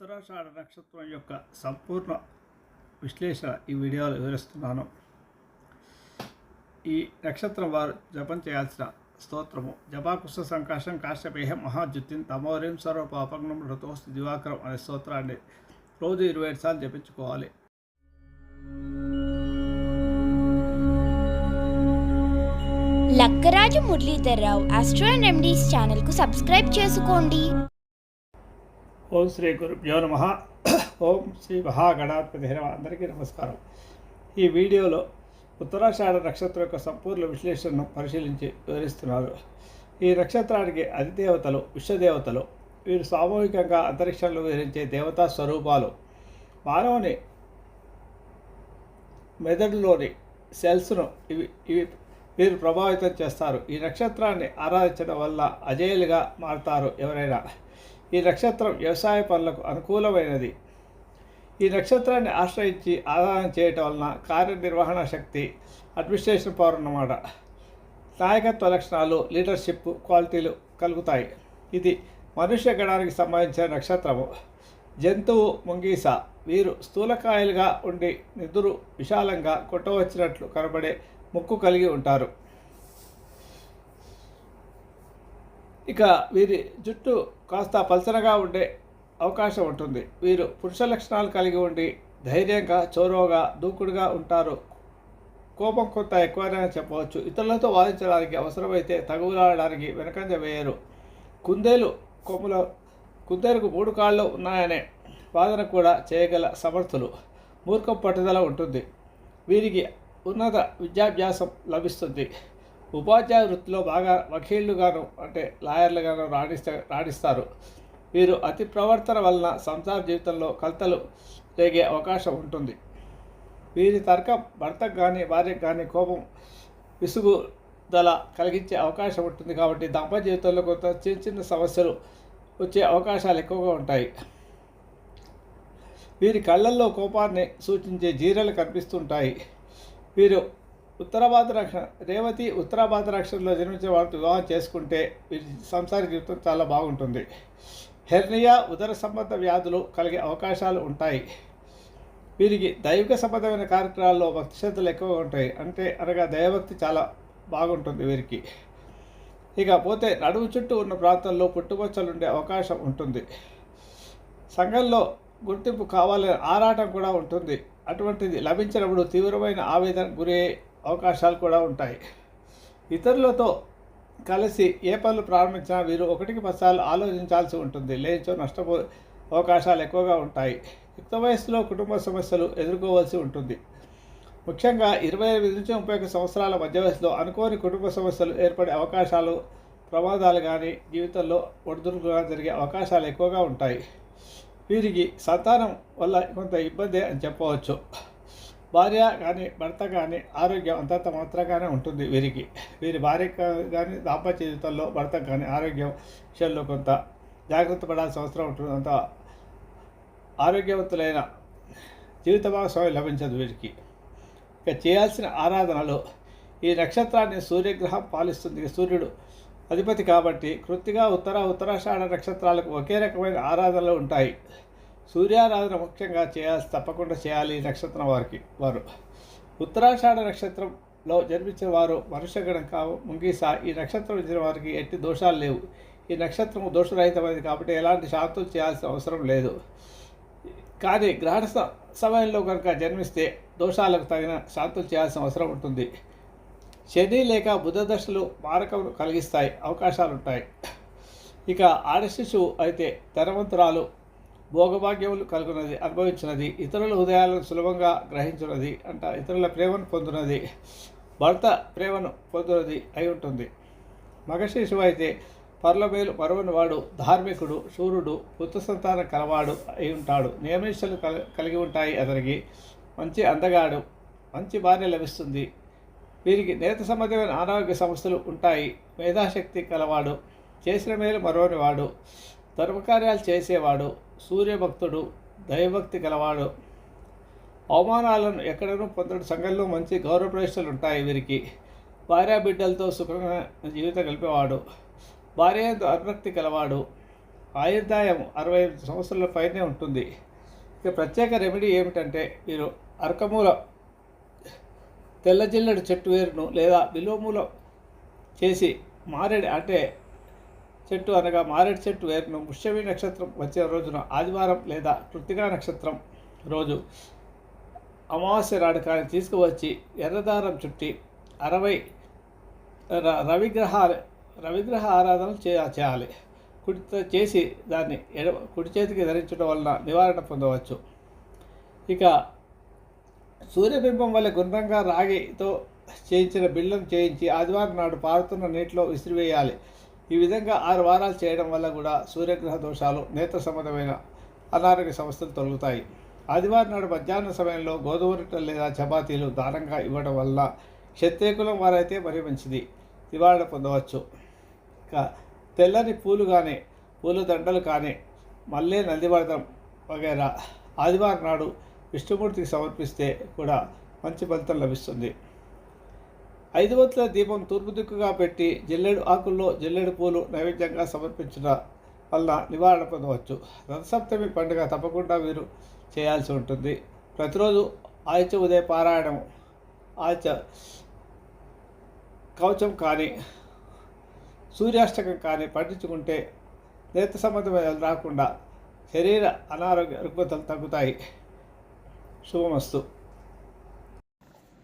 ఉత్తరాషాఢ నక్షత్రం యొక్క సంపూర్ణ విశ్లేషణ ఈ వీడియోలో వివరిస్తున్నాను. ఈ నక్షత్రం వారు జపం చేయాల్సిన స్తోత్రము. జపాకుశ సంకాశం కాశ్యపేహ మహాజ్యుతిన్ తమోరిం సర్వపాపగ్నం రతోస్తు దివాకరం అనే స్తోత్రాన్ని రోజు ఇరవై ఐదు సార్లు జపించుకోవాలి. లక్కరాజు మురళీధర్రావు ఆస్ట్రో అండ్ ఎండీస్ ఛానల్కు సబ్స్క్రైబ్ చేసుకోండి. ఓం శ్రీ గురుభ్యో నమ. ఓం శ్రీ మహాగణాధిపతి నమ అందరికీ నమస్కారం. ఈ వీడియోలో ఉత్తరాషాఢ నక్షత్రం యొక్క సంపూర్ణ విశ్లేషణను పరిశీలించి వివరిస్తున్నారు. ఈ నక్షత్రానికి అధిదేవతలు విశ్వదేవతలు వీరు సామూహికంగా అంతరిక్షంలో వివరించే దేవతా స్వరూపాలు మానవుని మెదడులోని సెల్స్ను ఇవి ఇవి వీరు ప్రభావితం చేస్తారు. ఈ నక్షత్రాన్ని ఆరాధించడం వల్ల అజేయులుగా మారుతారు ఎవరైనా. ఈ నక్షత్రం వ్యవసాయ పనులకు అనుకూలమైనది. ఈ నక్షత్రాన్ని ఆశ్రయించి ఆదాయం చేయటం వలన కార్యనిర్వహణ శక్తి అడ్మినిస్ట్రేషన్ పవర్ అన్నమాట నాయకత్వ లక్షణాలు లీడర్షిప్ క్వాలిటీలు కలుగుతాయి. ఇది మనుష్య గణానికి సంబంధించిన నక్షత్రము. జంతువు ముంగీస వీరు స్థూలకాయలుగా ఉండి నిదురు విశాలంగా కొట్టవచ్చినట్లు కనబడే ముక్కు కలిగి ఉంటారు. ఇక వీరి జుట్టు కాస్త పల్చనగా ఉండే అవకాశం ఉంటుంది. వీరు పురుష లక్షణాలు కలిగి ఉండి ధైర్యంగా చోరోగా దూకుడుగా ఉంటారు. కోపం కొంత ఎక్కువనే చెప్పవచ్చు. ఇతరులతో వాదించడానికి అవసరమైతే తగులాడడానికి వెనకంజ వేయరు. కుందేలు కొమ్ముల కుందేలుకు మూడు కాళ్ళు ఉన్నాయనే వాదన కూడా చేయగల సమర్థులు. మూర్ఖం పట్టుదల ఉంటుంది. వీరికి ఉన్నత విద్యాభ్యాసం లభిస్తుంది. ఉపాధ్యాయ వృత్తిలో బాగా వకీళ్ళుగాను అంటే లాయర్లుగాను రాణిస్త రాణిస్తారు. వీరు అతి ప్రవర్తన వలన సంసార జీవితంలో కలతలు రేగే అవకాశం ఉంటుంది. వీరి తర్కం భర్తకు కానీ భార్యకు కానీ కోపం విసుగుదల కలిగించే అవకాశం ఉంటుంది కాబట్టి దంపతి జీవితంలో కొంత చిన్న చిన్న సమస్యలు వచ్చే అవకాశాలు ఎక్కువగా ఉంటాయి. వీరి కళ్ళల్లో కోపాన్ని సూచించే జీరలు కనిపిస్తుంటాయి. వీరు ఉత్తరాభాద్ర రేవతి ఉత్తరాభాద్ర అక్షరంలో జన్మించిన వారితో వివాహం చేసుకుంటే వీరి సంసార జీవితం చాలా బాగుంటుంది. హెర్నియా ఉదర సంబంధ వ్యాధులు కలిగే అవకాశాలు ఉంటాయి. వీరికి దైవిక సంబంధమైన కార్యక్రమాల్లో భక్తి శ్రద్ధలు ఎక్కువగా ఉంటాయి. అంటే అనగా దైవభక్తి చాలా బాగుంటుంది వీరికి. ఇక పోతే నడుము చుట్టూ ఉన్న ప్రాంతంలో పుట్టుమచ్చలు ఉండే అవకాశం ఉంటుంది. సంఘంలో గుర్తింపు కావాలనే ఆరాటం కూడా ఉంటుంది. అటువంటిది లభించినప్పుడు తీవ్రమైన ఆవేదన గురే అవకాశాలు కూడా ఉంటాయి. ఇతరులతో కలిసి ఏ పనులు ప్రారంభించినా వీరు ఒకటికి పదిసార్లు ఆలోచించాల్సి ఉంటుంది. లేచో నష్టపో అవకాశాలు ఎక్కువగా ఉంటాయి. యుక్త వయస్సులో కుటుంబ సమస్యలు ఎదుర్కోవాల్సి ఉంటుంది. ముఖ్యంగా ఇరవై ఎనిమిది నుంచి ముప్పై ఒక్క సంవత్సరాల మధ్య వయసులో అనుకోని కుటుంబ సమస్యలు ఏర్పడే అవకాశాలు ప్రమాదాలు కానీ జీవితంలో ఒడిదుడుకుగా జరిగే అవకాశాలు ఎక్కువగా ఉంటాయి. వీరికి సంతానం వల్ల కొంత ఇబ్బంది అని చెప్పవచ్చు. భార్య కానీ భర్త కానీ ఆరోగ్యం అంతంత మాత్రంగానే ఉంటుంది వీరికి. వీరి భార్య కానీ దాంపత్య జీవితంలో భర్త కానీ ఆరోగ్యం విషయంలో కొంత జాగ్రత్త పడాల్సిన అవసరం ఉంటుంది. అంత ఆరోగ్యవంతులైన జీవిత భాగస్వామి లభించదు వీరికి. ఇక చేయాల్సిన ఆరాధనలు ఈ నక్షత్రాన్ని సూర్యగ్రహం పాలిస్తుంది. సూర్యుడు అధిపతి కాబట్టి కృత్తిగా ఉత్తర ఉత్తరాషాఢ నక్షత్రాలకు ఒకే రకమైన ఆరాధనలు ఉంటాయి. సూర్యారాధన ముఖ్యంగా చేయాల్సి తప్పకుండా చేయాలి ఈ నక్షత్రం వారికి వారు. ఉత్తరాషాఢ నక్షత్రంలో జన్మించిన వారు మనుష్యగణం కావు. ముంగీస ఈ నక్షత్రం ఇచ్చిన వారికి ఎట్టి దోషాలు లేవు. ఈ నక్షత్రం దోషరహితమైనది కాబట్టి ఎలాంటి శాంతులు చేయాల్సిన అవసరం లేదు. కానీ గ్రహణ స- సమయంలో కనుక జన్మిస్తే దోషాలకు తగిన శాంతులు చేయాల్సిన అవసరం ఉంటుంది. శని లేక బుధ దశలు మారకం కలిగిస్తాయి. అవకాశాలు ఉంటాయి ఇక ఆడశిశువు అయితే ధనవంతురాలు భోగభాగ్యములు కలుగున్నది అనుభవించినది ఇతరుల హృదయాలను సులభంగా గ్రహించున్నది అంట ఇతరుల ప్రేమను పొందినది భర్త ప్రేమను పొందినది అయి ఉంటుంది. మగ శిశువు అయితే పర్లమేలు పరవని వాడు ధార్మికుడు శూరుడు పుత్ర సంతాన కలవాడు అయి ఉంటాడు. నియమనిష్టలు కల కలిగి ఉంటాయి అతనికి. మంచి అందగాడు మంచి భార్య లభిస్తుంది. వీరికి నేత సంబంధమైన అనారోగ్య సమస్యలు ఉంటాయి. మేధాశక్తి కలవాడు చేసిన మేలు మరవని వాడు ధర్మకార్యాలు చేసేవాడు సూర్యభక్తుడు దైవభక్తి గలవాడు. అవమానాలను ఎక్కడనూ పొందడం సంఘంలో మంచి గౌరవ ప్రవేశాలు ఉంటాయి వీరికి. భార్యా బిడ్డలతో సుఖంగా జీవితం గడిపేవాడు. భార్య అనురక్తి గలవాడు. ఆయుర్దాయం అరవై ఐదు సంవత్సరాల పైనే ఉంటుంది. ఇక ప్రత్యేక రెమెడీ ఏమిటంటే మీరు అరకమూల తెల్లజిల్లడి చెట్టు వేరును లేదా విలోమూలం చేసి మారేడు అంటే చెట్టు అనగా మారేడు చెట్టు వేరును పుష్యమి నక్షత్రం వచ్చే రోజున ఆదివారం లేదా కృతికా నక్షత్రం రోజు అమావాస్య నాడు తీసుకువచ్చి ఎర్రదారం చుట్టి అరవై ర- రవిగ్రహ రవిగ్రహ ఆరాధన చే చేయాలి. కుడి చేసి దాన్ని ఎడ కుడి చేతికి ధరించడం వలన నివారణ పొందవచ్చు. ఇక సూర్యబింబం వల్ల గుండ్రంగా రాగితో చేయించిన బిళ్ళను చేయించి ఆదివారం నాడు పారుతున్న నీటిలో విసిరివేయాలి. ఈ విధంగా ఆరు వారాలు చేయడం వల్ల కూడా సూర్యగ్రహ దోషాలు నేత్ర సంబంధమైన అనారోగ్య సమస్యలు తొలగుతాయి. ఆదివారం నాడు మధ్యాహ్న సమయంలో గోధుమ రొట్టెలు లేదా చపాతీలు దానంగా ఇవ్వడం వల్ల క్షత్రియకులం వారైతే మరీ మంచిది. నివారణ పొందవచ్చు. ఇక తెల్లని పూలు కానీ పూల దండలు కానీ మల్లె నందివర్ధం వగైరా ఆదివారం నాడు విష్ణుమూర్తికి సమర్పిస్తే కూడా మంచి ఫలితం లభిస్తుంది. ఐదు వత్తుల దీపం తూర్పు దిక్కుగా పెట్టి జిల్లెడు ఆకుల్లో జిల్లెడు పూలు నైవేద్యంగా సమర్పించడం వల్ల నివారణ పొందవచ్చు. రథసప్తమి పండుగ తప్పకుండా మీరు చేయాల్సి ఉంటుంది. ప్రతిరోజు ఆయచ ఉదయ పారాయణం ఆదిత్య కవచం కానీ సూర్యాష్టకం కానీ పఠించుకుంటే నేత సంబంధమైన రాకుండా శరీర అనారోగ్య రుగ్మతలు తగ్గుతాయి. శుభమస్తు.